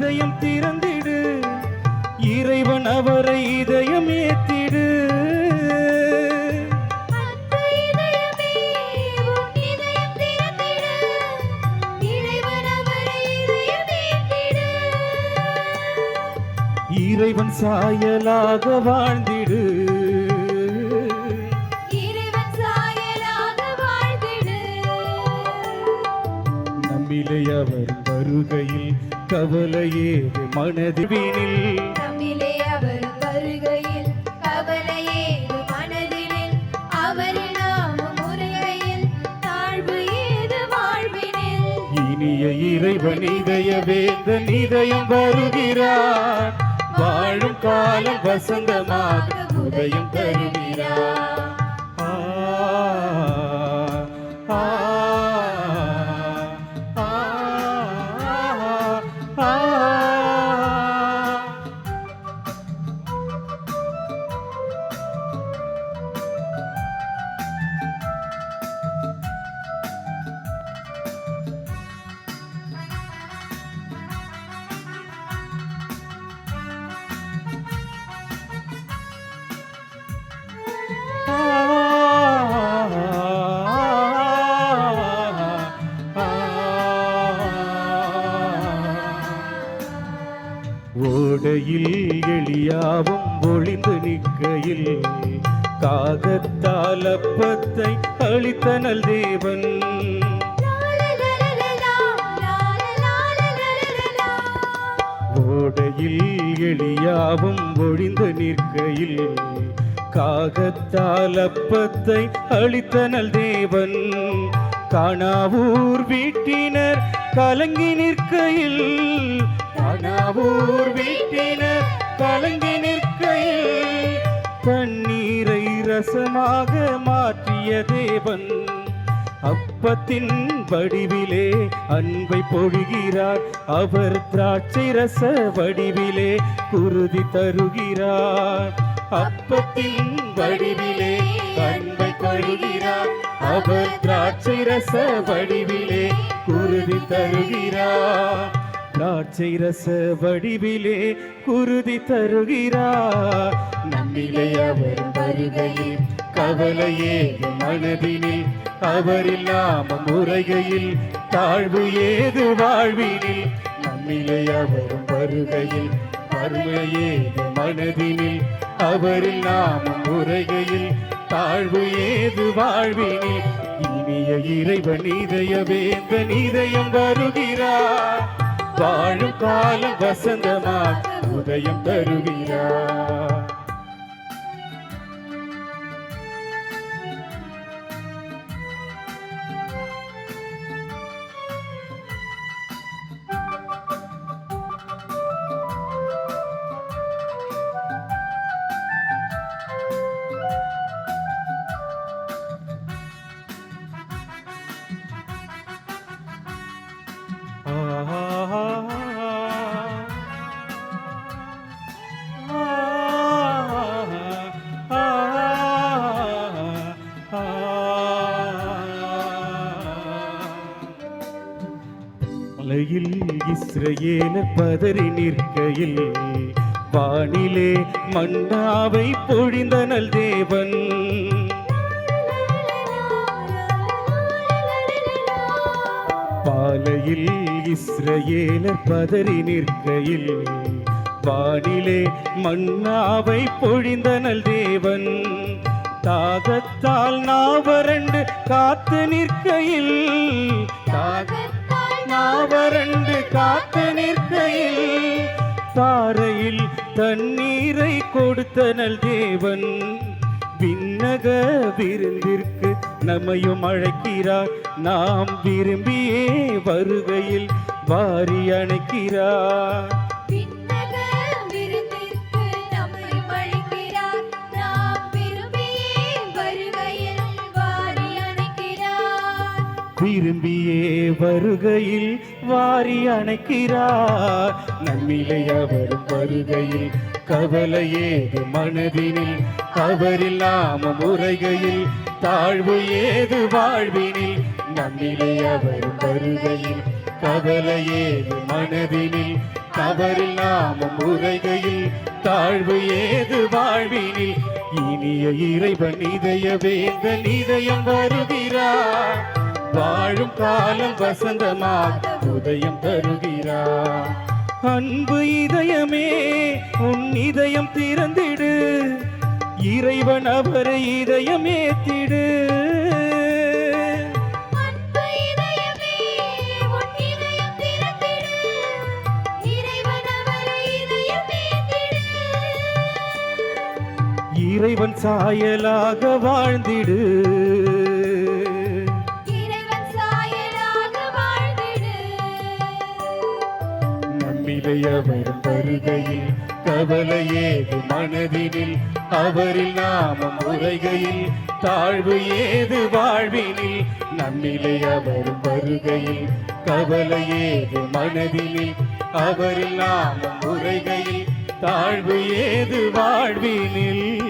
இதயம் திறந்திடு. இறைவன் அவரை இதயம் ஏத்திடு. இறைவன் சாயலாக வாழ்ந்திடு. இறைவன் சாயலாக வாழ்ந்திடு. நம்மிலே அவர் வருகையில் கவலையேது மனதுவினில் நம்மிலே அவர் வருகையில் கவலையேது மனதினில்? அவரில் நாமும் முருகையில் தாழ்வு ஏது வாழ்வினில்? இனிய இறைவன் இதய வேந்தன் இதயம் வருகிறார். வாழும் காலம் வசந்தமாக உதயம் தருகிறார். ஆ, ஓடையில் எளியாவும் ஒளிந்து நிற்கையில் காகத்தால் அப்பத்தை அளித்தனல் தேவன். ஓடையில் எளியாவும் ஒழிந்து நிற்கையில் காகத்தால் அப்பத்தை அளித்தனல் தேவன். காணாவூர் வீட்டினர் கலங்கி நிற்கையில் காணாவூர் வீட்டினர் கலங்கி நிற்கையில் தண்ணீரை ரசமாக மாற்றிய தேவன் அப்பத்தின் வடிவிலே அன்பை பொழிகிறார். அவர் திராட்சை ரச வடிவிலே குருதி தருகிறார். அப்பத்தின் வடிவிலே அன்பை கொள்கிறார் அவர் திராட்சை ரச வடிவிலே குருதி தருகிறார். திராட்சை ரச வடிவிலே குருதி தருகிறார். நம்மிலே அவர் வருகையில் கவலையே மனதினில் அவர் இல்லாம முறைகையில் தாழ்வு ஏது வாழ்வினில். நம்மிலே அவர் வருகையில் வறுமையேது மனதினில் அவரில் நாம முறைகையில் தாழ்வு ஏது வாழ்வினில். இனிய இறைவன் இதய வேந்த இதயம் வருகிறார். வாழும் காலம் வசந்தமாக உதயம் தருகிறார். மலையில் இஸ்ரேலர் பதறி நிற்கையில் வானிலே மன்னாவை பொழிந்தனல் தேவன் பாலையில் இஸ்ரேலர் பதறி நிற்கையில் வானிலே மன்னாவை பொழிந்தனல் தேவன் தாகத்தால் நாவரண்டு காத்து நிற்கையில் தாக காத்து நிற்கையில் பாறையில் தண்ணீரை கொடுத்தனல் தேவன். விண்ணக விருந்திற்கு நம்மையும் அழைக்கிறார். நாம் விரும்பியே வருகையில் வாரி அணைக்கிறார். விரும்பியே வருகையில் வாரி அணைக்கிறார். நம்மிலை அவரும் வருகையில் கவலையேது மனதினில் அவரில் நாம முறைகையில் தாழ்வு ஏது வாழ்வினில் நம்மிலே அவரும் வருகையில் கவலையேது மனதினில் அவரில் நாமம் உரைகையில் தாழ்வு ஏது வாழ்வினில் இனிய இறைவன் இதய வேந்த இதயம் வருகிறார். வாழும் காலம் வசந்தமாக உதயம் தருகிறார் அன்பு இதயமே உன் இதயம் திறந்திடு. இறைவன் அவரை இதயம் ஏத்திடு இறைவன் சாயலாக வாழ்ந்திடு. நம்மிலே அவர் வருகையில் கவலையேது மனதினில் அவரில் நாமம் உரைகையில் தாழ்வு ஏது வாழ்வினில் நம்மிலே அவர் வருகையில் கவலையேது மனதினில் அவரில் நாமம் உரைகையில் தாழ்வு ஏது வாழ்வினில்.